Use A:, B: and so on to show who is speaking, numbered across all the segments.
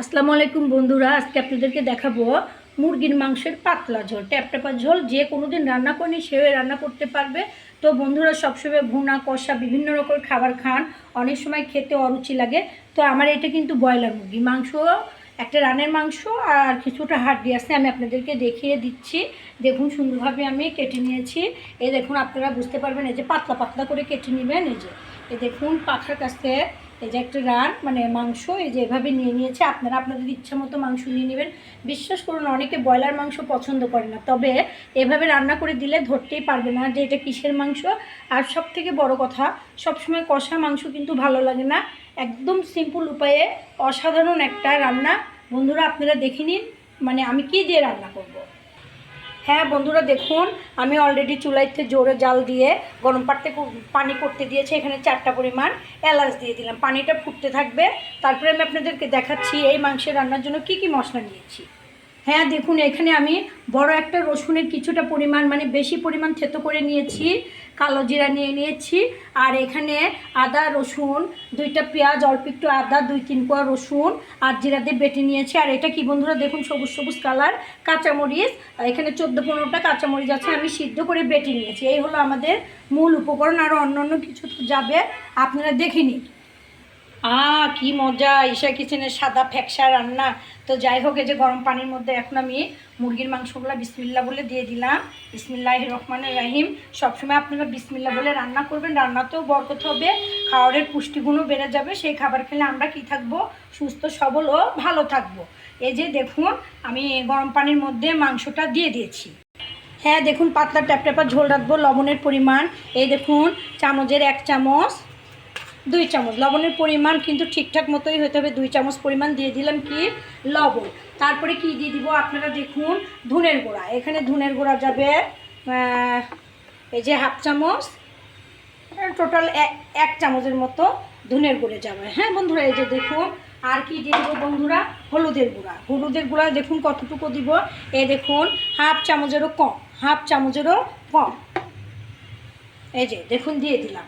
A: আসসালামু আলাইকুম বন্ধুরা, আজকে আপনাদেরকে দেখাবো মুরগির মাংসের পাতলা ঝোল ট্যাপ ট্যাপা ঝোল, যে কোনো দিন রান্না করেনি সেও রান্না করতে পারবে। তো বন্ধুরা, সবসময় ভুনা, কষা, বিভিন্ন রকম খাবার খান, অনেক সময় খেতে অরুচি লাগে। তো আমার এটা কিন্তু ব্রয়লার মুরগি, মাংস, একটা রানের মাংস আর কিছুটা হাড্ডি আছে, আমি আপনাদেরকে দেখিয়ে দিচ্ছি। দেখুন সুন্দরভাবে আমি কেটে নিয়েছি। এই দেখুন, আপনারা বুঝতে পারবেন, এই যে পাতলা পাতলা করে কেটে নেবেন, এই যে, এই দেখুন পাখার কাছে এই যে একটা রান মানে মাংস, এই যে এভাবে নিয়ে নিয়েছে, আপনারা আপনাদের ইচ্ছা মতো মাংস নিয়ে নেবেন। বিশ্বাস করুন, অনেকে ব্রয়লার মাংস পছন্দ করে না, তবে এভাবে রান্না করে দিলে ধরতেই পারবে না যে এটা কিসের মাংস। আর সব থেকে বড় কথা, সবসময় কষা মাংস কিন্তু ভালো লাগে না। একদম সিম্পল উপায়ে অসাধারণ একটা রান্না। বন্ধুরা, আপনারা দেখে নিন মানে আমি কি দিয়ে রান্না করব। হ্যাঁ বন্ধুরা দেখুন, আমি অলরেডি চুলাইতে জোরে জাল দিয়ে গরম পাড়তে পানি করতে দিয়েছে, এখানে চারটা পরিমাণ এলাচ দিয়ে দিলাম। পানিটা ফুটতে থাকবে। তারপরে আমি আপনাদেরকে দেখাচ্ছি এই মাংসের রান্নার জন্য কি কি মশলা নিয়েছি। হ্যাঁ দেখুন, এখানে আমি বড় একটা রসুনের কিছুটা পরিমাণ মানে বেশি পরিমাণ থেতো করে নিয়েছি, কালো জিরা নিয়ে নিয়েছি, আর এখানে আদা, রসুন, দুইটা পেঁয়াজ, অল্প একটু আদা, দুই তিন কোয়া রসুন আর জিরা দিয়ে বেটে নিয়েছি। আর এটা কি বন্ধুরা, দেখুন, সবুজ সবুজ কালার, কাঁচামরিচ, এখানে চোদ্দ পনেরোটা কাঁচামরিচ আছে, আমি সিদ্ধ করে বেটে নিয়েছি। এই হলো আমাদের মূল উপকরণ আরও অন্য অন্য কিছু যাবে, আপনারা দেখে নিন। আ, কি মজা, ঈশা কিচেনের সাদা ফ্যাকসা রান্না। তো যাই হোক, এই যে গরম পানির মধ্যে এখন আমি মুরগির মাংসগুলো বিসমিল্লা বলে দিয়ে দিলাম। বিসমিল্লাহ রহমান রাহিম। সবসময় আপনারা বিসমিল্লা বলে রান্না করবেন, রান্নাতেও বরকত হবে, খাবারের পুষ্টিগুণও বেড়ে যাবে। সেই খাবার খেলে আমরা কি থাকব? সুস্থ, সবল ও ভালো থাকব। এই যে দেখুন, আমি গরম পানির মধ্যে মাংসটা দিয়ে দিয়েছি। হ্যাঁ দেখুন, পাতলা ট্যাপ ট্যাপা ঝোল রাখব, লবণের পরিমাণ। এই দেখুন, চামচের এক চামচ। দুই চামচ। লবণের পরিমাণ কিন্তু ঠিকঠাক মতোই হতে হবে। দুই চামচ পরিমাণ দিয়ে দিলাম কি? লবণ। তারপরে কি দিয়ে দিব? আপনারা দেখুন, ধুনের গুঁড়া। এখানে ধুনের গুঁড়া যাবে এই যে হাফ চামচ। টোটাল এক চামচের মতো ধুনের গুঁড়ে যাবে। হ্যাঁ বন্ধুরা, এই যে দেখুন, আর কি দিয়ে দেবো বন্ধুরা? হলুদের গুঁড়া। হলুদের গুঁড়া দেখুন কতটুকু দিব? এ দেখুন, হাফ চামচেরও কম, হাফ চামচেরও কম। এই যে, দেখুন, দিয়ে দিলাম।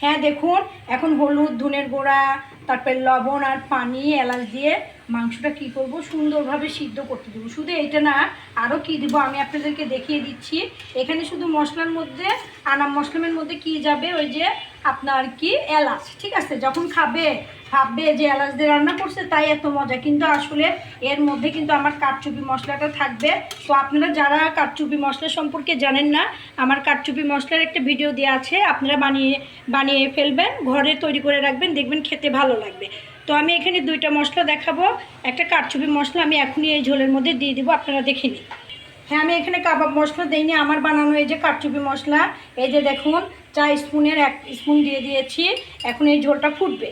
A: হ্যাঁ দেখুন, এখন হলুদ, ধুনের গোড়া, তারপরে লবণ আর পানি, এলাচ দিয়ে মাংসটা কি করব? সুন্দরভাবে সিদ্ধ করতে দেবো। শুধু এটা না আরও কি দেবো আমি আপনাদেরকে দেখিয়ে দিচ্ছি। এখানে শুধু মশলার মধ্যে, আনাম মশলামের মধ্যে কি যাবে? ওই যে আপনার কি? এলাচ, ঠিক আছে? যখন খাবে ভাববে যে এলাচ দিয়ে রান্না করছে, তাই এত মজা। কিন্তু আসলে এর মধ্যে কিন্তু আমার কাঠচুপি মশলাটা থাকবে। তো আপনারা যারা কাঠচুপি মশলা সম্পর্কে জানেন না, আমার কাঠচুপি মশলার একটা ভিডিও দেওয়া আছে, আপনারা বানিয়ে বানিয়ে ফেলবেন, ঘরে তৈরি করে রাখবেন, দেখবেন খেতে ভালো লাগবে। তো আমি এখানে দুইটা মশলা দেখাবো। একটা কাঠচুপি মশলা আমি এখনই এই ঝোলের মধ্যে দিয়ে দিব, আপনারা দেখে নিন। হ্যাঁ আমি এখানে কাবাব মশলা দিইনি, আমার বানানো এই যে কাঠচুপি মশলা, এই যে দেখুন চা স্পুনের এক স্পুন দিয়ে দিয়েছি, এখন এই ঝোলটা ফুটবে।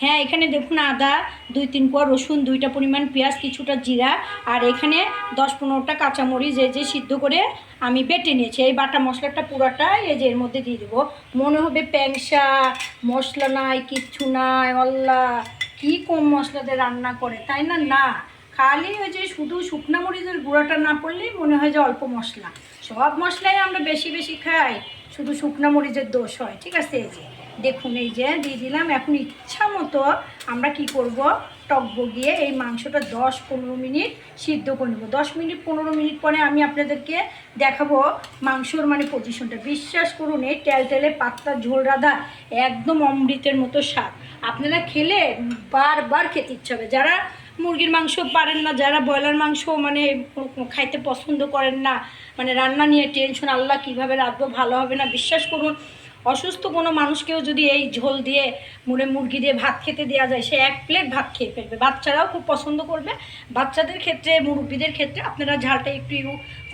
A: হ্যাঁ এখানে দেখুন আদা, দুই তিন কোয়া রসুন, দুইটা পরিমাণ পেঁয়াজ, কিছুটা জিরা আর এখানে দশ পনেরোটা কাঁচামরিচ এই যে সিদ্ধ করে আমি বেটে নিয়েছি। এই বাটা মশলাটা পুরাটা এই যে এর মধ্যে দিয়ে দেবো। মনে হবে প্যাংসা মশলা নাই, কিচ্ছু নাই অল্লা কি কম মশলাতে রান্না করে, তাই না? না, খালি ওই যে শুধু শুকনা মরিচের গুঁড়াটা না পড়লেই মনে হয় যে অল্প মশলা। সব মশলাই আমরা বেশি বেশি খাই। শুধু শুকনা মরিচের দোষ হয়, ঠিক আছে? এই যে, দেখুন, এই যে, দিয়ে দিলাম। এখন ইচ্ছা মতো আমরা কি করব? টক বগিয়ে এই মাংসটা দশ পনেরো মিনিট সিদ্ধ করে নেব। দশ মিনিট, পনেরো মিনিট পরে আমি আপনাদেরকে দেখাবো মাংসর মানে পজিশনটা বিশ্বাস করুন, এই তেল তেলে পাতলা ঝোল রাধা একদম অমৃতের মতো স্বাদ। আপনারা খেলে বারবার খেতে ইচ্ছা হবে। যারা মুরগির মাংস পারেন না, যারা ব্রয়লার মাংস মানে খাইতে পছন্দ করেন না মানে রান্না নিয়ে টেনশন আল্লাহ কীভাবে রাখব ভালো হবে না, বিশ্বাস করুন, অসুস্থ কোনো মানুষকেও যদি এই ঝোল দিয়ে মুড়ে মুরগি দিয়ে ভাত খেতে দেওয়া যায়, সে এক প্লেট ভাত খেয়ে ফেলবে। বাচ্চারাও খুব পছন্দ করবে। বাচ্চাদের ক্ষেত্রে, মুরব্বীদের ক্ষেত্রে আপনারা ঝালটা একটু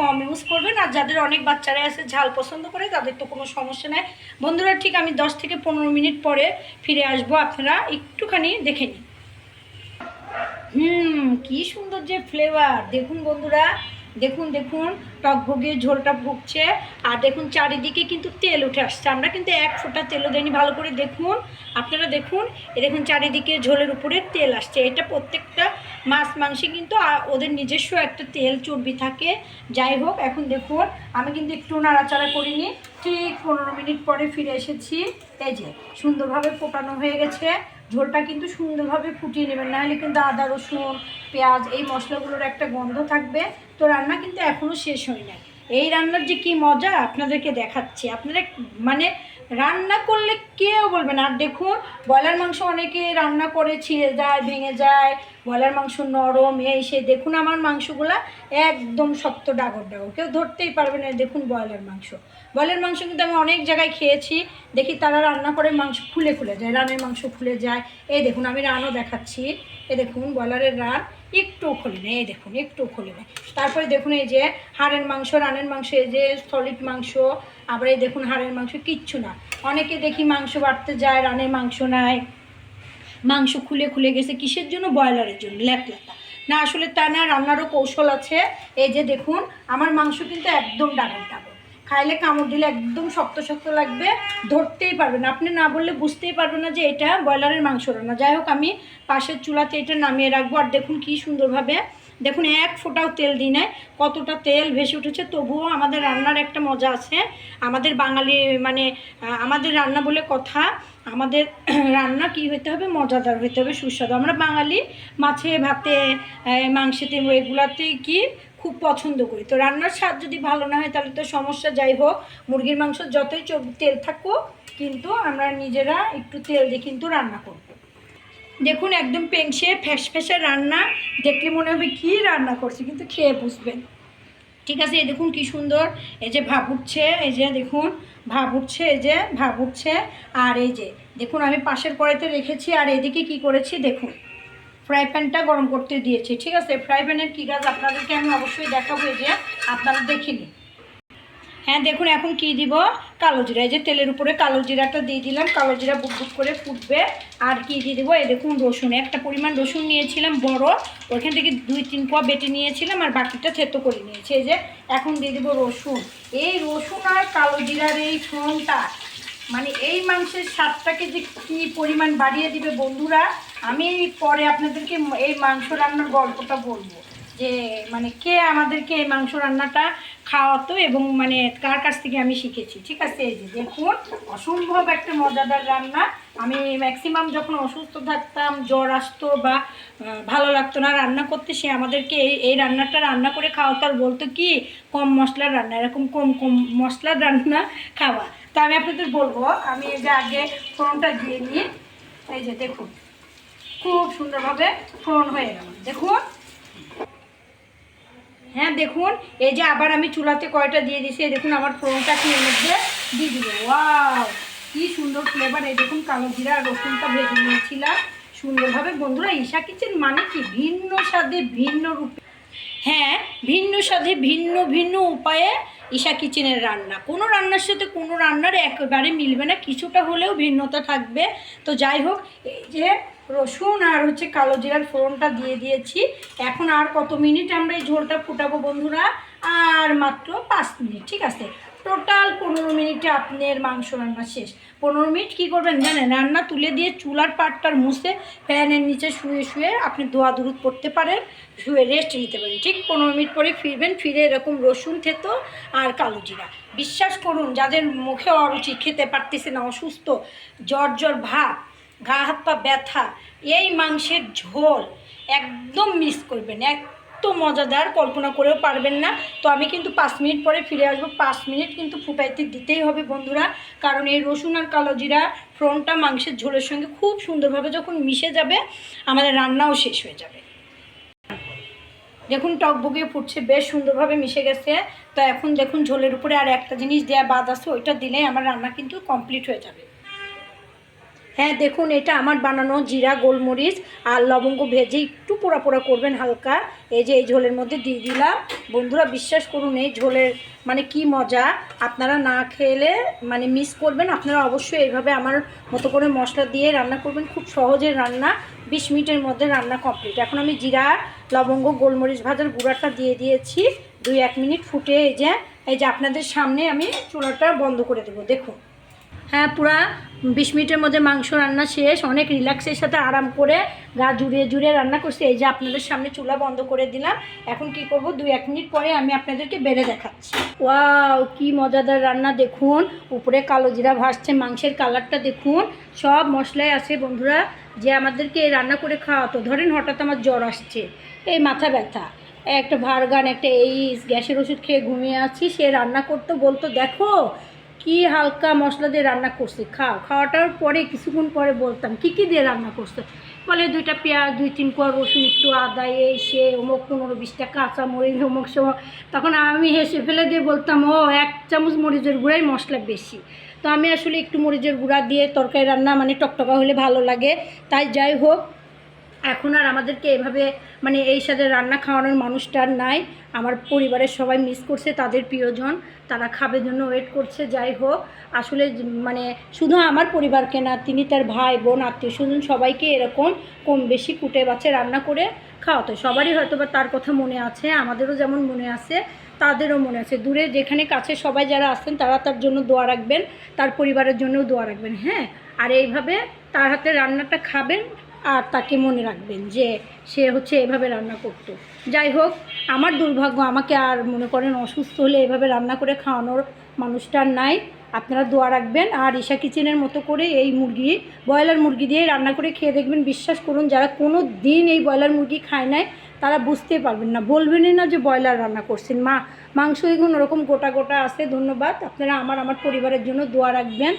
A: কম ইউজ করবেন। আর যাদের অনেক বাচ্চারা আছে, ঝাল পছন্দ করে, তাদের তো কোনো সমস্যা নেই। বন্ধুরা, ঠিক আমি দশ থেকে পনেরো মিনিট পরে ফিরে আসব। আপনারা একটুখানি দেখে নিন। হুম, কি সুন্দর যে ফ্লেভার দেখুন বন্ধুরা, দেখুন দেখুন টকভোগে ঝোলটা ভুগছে। আর দেখুন, চারিদিকে কিন্তু তেল উঠে আসছে। আমরা কিন্তু এক ফোঁটা তেলও দেয়নি ভালো করে দেখুন। আপনারা দেখুন, এ দেখুন, চারিদিকে ঝোলের উপরে তেল আসছে। এটা প্রত্যেকটা মাছ, মাংসে কিন্তু ওদের নিজস্ব একটা তেল চর্বি থাকে। যাই হোক, এখন দেখুন, আমি কিন্তু একটু নাড়াচাড়া করিনি। ঠিক পনেরো মিনিট পরে ফিরে এসেছি। এই যে, সুন্দরভাবে ফোটানো হয়ে গেছে। ঝোলটা কিন্তু সুন্দরভাবে ফুটিয়ে নেবেন। নাহলে কিন্তু আদা, রসুন, পেঁয়াজ এই মশলাগুলোর একটা গন্ধ থাকবে। তো রান্না কিন্তু এখনও শেষ হয় না এই রান্নার যে কি মজা আপনাদেরকে দেখাচ্ছি। আপনারা মানে রান্না করলে কেউ বলবে না। আর দেখুন, ব্রয়লার মাংস অনেকে রান্না করে ছিঁড়ে যায়, ভেঙে যায়। ব্রয়লার মাংস নরম, এই সে দেখুন আমার মাংসগুলা একদম শক্ত, ডাগর ডাগর। কেউ ধরতেই পারবে না দেখুন ব্রয়লার মাংস। ব্রয়লার মাংস কিন্তু আমি অনেক জায়গায় খেয়েছি। দেখি তারা রান্না করে মাংস খুলে খুলে যায়, রানের মাংস খুলে যায়। এই দেখুন, আমি রানও দেখাচ্ছি। এই দেখুন ব্রয়লারের রান একটু খুলে নেয় এই দেখুন, একটু খুলে নেয় তারপরে দেখুন এই যে হাড়ের মাংস, রানের মাংস, এই যে সলিড মাংস, আবার এই দেখুন হাড়ের মাংস, কিচ্ছু না। অনেকে দেখি মাংস বাড়তে যায়, রানের মাংস নাই মাংস খুলে খুলে গেছে, কিসের জন্য? ব্রয়লারের জন্য ল্যাটলাটা না, আসলে তা না, রান্নারও কৌশল আছে। এই যে দেখুন, আমার মাংস কিন্তু একদম ডাবল ডাবল খাইলে কামড় দিলে একদম শক্ত শক্ত লাগবে, ধরতেই পারবেন। আপনি না বললে বুঝতেই পারবেন না যে এটা ব্রয়লারের মাংস রান্না। যাই হোক, আমি পাশের চুলাতে এটা নামিয়ে রাখব। আর দেখুন কি সুন্দরভাবে, দেখুন এক ফোঁটাও তেল দিই নাই, কতটা তেল ভেসে উঠেছে। তবুও আমাদের রান্নার একটা মজা আছে। আমাদের বাঙালি মানে আমাদের রান্না বলে কথা, আমাদের রান্না কি হইতে হবে? মজাদার হইতে হবে, সুস্বাদু। আমরা বাঙালি, মাছে, ভাতে মাংসেতে, এগুলাতেই কি খুব পছন্দ করি। তো রান্নার স্বাদ যদি ভালো না হয়, তাহলে তো সমস্যা। যাই হোক, মুরগির মাংস যতই তেল থাকুক, কিন্তু আমরা নিজেরা একটু তেল দিয়ে কিন্তু রান্না করব। দেখুন, একদম পেংসে ফ্যাস ফ্যাসে রান্না। দেখলে মনে হবে কী রান্না করছি, কিন্তু খেয়ে বুঝবেন। ঠিক আছে, এই দেখুন কি সুন্দর। এই যে ভাব উঠছে, এই যে দেখুন, ভাব উঠছে, এই যে ভাব উঠছে। আর এই যে, দেখুন, আমি পাশের কড়াইতে রেখেছি, আর এদিকে কি করেছি, দেখুন। ফ্রাই প্যানটা গরম করতে দিয়েছি, ঠিক আছে? ফ্রাই প্যানের কী কাজ আপনাদেরকে আমি অবশ্যই দেখাবো যে আপনারা দেখে নিন। হ্যাঁ দেখুন, এখন কি দিব? কালো জিরা। এই যে তেলের উপরে কালো জিরাটা দিয়ে দিলাম। কালো জিরা বুক বুক করে ফুটবে। আর কি দিয়ে দেবো? এই দেখুন, রসুন। একটা পরিমাণ রসুন নিয়েছিলাম, বড়। ওইখান থেকে দুই, তিন পোয়া বেটে নিয়েছিলাম আর বাকিটা থেতো করে নিয়েছি। এই যে এখন দিয়ে দেবো রসুন। এই রসুন আর কালো জিরার এই ফোনটা মানে এই মাংসের স্বাদটাকে যে কী পরিমাণ বাড়িয়ে দিবে বন্ধুরা, আমি পরে আপনাদেরকে এই মাংস রান্নার গল্পটা বলব। যে মানে কে আমাদেরকে এই মাংস রান্নাটা খাওয়াতো এবং মানে কার কাছ থেকে আমি শিখেছি। ঠিক আছে, এই যে দেখুন, অসম্ভব একটা মজাদার রান্না। আমি ম্যাক্সিমাম যখন অসুস্থ থাকতাম, জ্বর আসতো বা ভালো লাগতো না রান্না করতে, সে আমাদেরকে এই এই রান্নাটা রান্না করে খাওয়াতো আর বলতো কি, কম মশলার রান্না, এরকম কম কম মশলার রান্না খাওয়া। তো আমি আপনাদের বলব, আমি এই যে আগে ফোড়নটা দিয়ে নিই। এই যে দেখুন, খুব সুন্দরভাবে ফোড়ন হয়ে গেল। দেখুন হ্যাঁ দেখুন, এই যে আবার আমি চুলাতে কয়টা দিয়ে দিছি দেখুন আমার ফোড়নটা কি এর মধ্যে দিয়ে দিব ওয়াও, কি সুন্দর ফ্লেভার এই দেখুন কালো জিরা আর রসুনটা ভেজে নিয়েছিলাম। সুন্দরভাবে বন্ধুরা, ঈশা কিচেন মানে কি? ভিন্ন স্বাদে ভিন্ন রূপে হ্যাঁ ভিন্ন স্বাদে ভিন্ন ভিন্ন উপায়ে ঈশা কিচেনের রান্না। কোনো রান্নার সাথে কোনো রান্নার একেবারে মিলবে না, কিছুটা হলেও ভিন্নতা থাকবে। তো যাই হোক, এই যে রসুন আর হচ্ছে কালো জিরার ফোড়নটা দিয়ে দিয়েছি। এখন আর কত মিনিট আমরা এই ঝোলটা ফুটাবো বন্ধুরা? আর মাত্র পাঁচ মিনিট, ঠিক আছে? টোটাল পনেরো মিনিটে আপনার মাংস রান্না শেষ। পনেরো মিনিট কী করবেন জানেন? রান্না তুলে দিয়ে চুলার পাটটার মুছে ফ্যানের নিচে শুয়ে শুয়ে আপনি দোয়া দুরুদ পড়তে পারেন, শুয়ে রেস্ট নিতে পারেন। ঠিক পনেরো মিনিট পরে ফিরবেন, ফিরে এরকম রসুন, থেতো আর কালো জিরা। বিশ্বাস করুন, যাদের মুখে অরুচি, খেতে পারতেছে না, অসুস্থ, জ্বর জ্বর ভাব গা হাত পা ব্যথা, এই মাংসের ঝোল একদম মিস করবেন, এত মজাদার কল্পনা করেও পারবেন না। তো আমি কিন্তু পাঁচ মিনিট পরে ফিরে আসব। পাঁচ মিনিট কিন্তু ফুটাইতে দিতেই হবে বন্ধুরা, কারণ এই রসুন আর কালো জিরা ফ্রনটা মাংসের ঝোলের সঙ্গে খুব সুন্দরভাবে যখন মিশে যাবে, আমাদের রান্নাও শেষ হয়ে যাবে। দেখুন, টক টকবগিয়ে ফুটছে, বেশ সুন্দরভাবে মিশে গেছে। তো এখন দেখুন, ঝোলের উপরে আর একটা জিনিস দেওয়া বাদ আছে, ওইটা দিলে আমার রান্না কিন্তু কমপ্লিট হয়ে যাবে। হ্যাঁ দেখুন, এটা আমার বানানো জিরা, গোলমরিচ আর লবঙ্গ ভেজে একটু পোড়া পোড়া করবেন হালকা। এই যে এই ঝোলের মধ্যে দিয়ে দিলাম। বন্ধুরা, বিশ্বাস করুন, এই ঝোলের মানে কি মজা। আপনারা না খেলে মানে মিস করবেন। আপনারা অবশ্যই এইভাবে আমার মতো করে মশলা দিয়ে রান্না করবেন। খুব সহজে রান্না, বিশ মিনিটের মধ্যে রান্না কমপ্লিট এখন আমি জিরা, লবঙ্গ, গোলমরিচ ভাজার গুঁড়াটা দিয়ে দিয়েছি। দুই, এক মিনিট ফুটে এই যে এই যে আপনাদের সামনে আমি চুলাটা বন্ধ করে দেবো। দেখুন। হ্যাঁ পুরা বিশ মিনিটের মধ্যে মাংস রান্না শেষ, অনেক রিল্যাক্সের সাথে আরাম করে গা জুড়িয়ে জুড়িয়ে রান্না করছি। এই যে আপনাদের সামনে চুলা বন্ধ করে দিলাম। এখন কি করব? দুই এক মিনিট পরে আমি আপনাদেরকে বেড়ে দেখাচ্ছি। ওয়াও, কি মজাদার রান্না, দেখুন। উপরে কালো জিরা ভাসছে, মাংসের কালারটা দেখুন। সব মশলাই আছে বন্ধুরা। যে আমাদেরকে রান্না করে খাওয়াতো, ধরেন হঠাৎ আমার জ্বর আসছে, এই মাথা ব্যথা, একটা ভারগান, একটা এই গ্যাসের ওষুধ খেয়ে ঘুমিয়ে আছি, সে রান্না করতো বলতো, দেখো কি হালকা মশলা দিয়ে রান্না করছে? খাও। খাওয়াটার পরে কিছুক্ষণ পরে বলতাম, কি কি দিয়ে রান্না করছে? বলে, দুইটা পেঁয়াজ, দুই তিন কোয়া রসুন, একটু আদা, এই, সে, অমুক পনেরো বিশটা কাঁচা মরিচ, অমুক সময় তখন আমি হেসে ফেলে দিয়ে বলতাম, ও, এক চামচ মরিচের গুঁড়াই মশলা বেশি। তো আমি আসলে একটু মরিচের গুঁড়া দিয়ে তরকারি রান্না মানে টকটকা হলে ভালো লাগে। তাই যাই হোক এখন আর আমাদেরকে এভাবে মানে এই সাথে রান্না খাওয়ানোর মানুষটা নাই। আমার পরিবারের সবাই মিস করছে তাদের প্রিয়জন। তারা খাবে জন্য ওয়েট করছে, যাই হোক। আসলে মানে শুধু আমার পরিবারকে না, তিনি তার ভাই, বোন, আত্মীয় স্বজন সবাইকে এরকম কম বেশি কুটে বাছে রান্না করে খাওয়াতো। সবারই হয়তো বা তার কথা মনে আছে, আমাদেরও যেমন মনে আছে, তাদেরও মনে আছে। দূরে যেখানে কাছে সবাই যারা আছেন, তারা তার জন্য দোয়া রাখবেন, তার পরিবারের জন্যও দোয়া রাখবেন হ্যাঁ? আর এইভাবে তার হাতে রান্নাটা খাবেন আর তাকে মনে রাখবেন যে সে হচ্ছে এভাবে রান্না করতো। যাই হোক, আমার দুর্ভাগ্য, আমাকে আর মনে করেন অসুস্থ হলে এভাবে রান্না করে খাওয়ানোর মানুষটা আর নাই। আপনারা দোয়া রাখবেন আর ঈশা কিচেনের মতো করে এই মুরগি, ব্রয়লার মুরগি দিয়ে রান্না করে খেয়ে দেখবেন। বিশ্বাস করুন, যারা কোনো দিন এই ব্রয়লার মুরগি খায় নাই, তারা বুঝতে পারবেন না। বলবেনই না যে ব্রয়লার রান্না করছেন। মা, মাংস এখন ওরকম গোটা গোটা আছে, ধন্যবাদ। আপনারা আমার আমার পরিবারের জন্য দোয়া রাখবেন।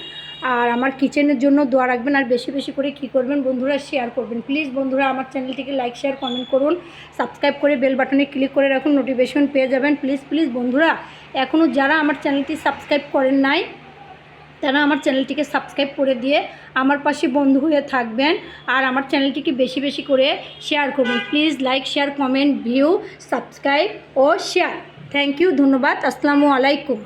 A: আর আমার কিচেনের জন্য দোয়া রাখবেন, আর বেশি বেশি করে কী করবেন বন্ধুরা শেয়ার করবেন। প্লিজ বন্ধুরা, আমার চ্যানেলটিকে লাইক শেয়ার কমেন্ট করুন। সাবস্ক্রাইব করে বেল বাটনে ক্লিক করে রাখুন নোটিফিকেশন পেয়ে যাবেন। প্লিজ প্লিজ বন্ধুরা এখনও যারা আমার চ্যানেলটি সাবস্ক্রাইব করেন নাই, তারা আমার চ্যানেলটিকে সাবস্ক্রাইব করে দিয়ে আমার পাশে বন্ধু হয়ে থাকবেন। আর আমার চ্যানেলটিকে বেশি বেশি করে শেয়ার করবেন। Please like share comment view subscribe O share thank you ধন্যবাদ। আসসালামু আলাইকুম।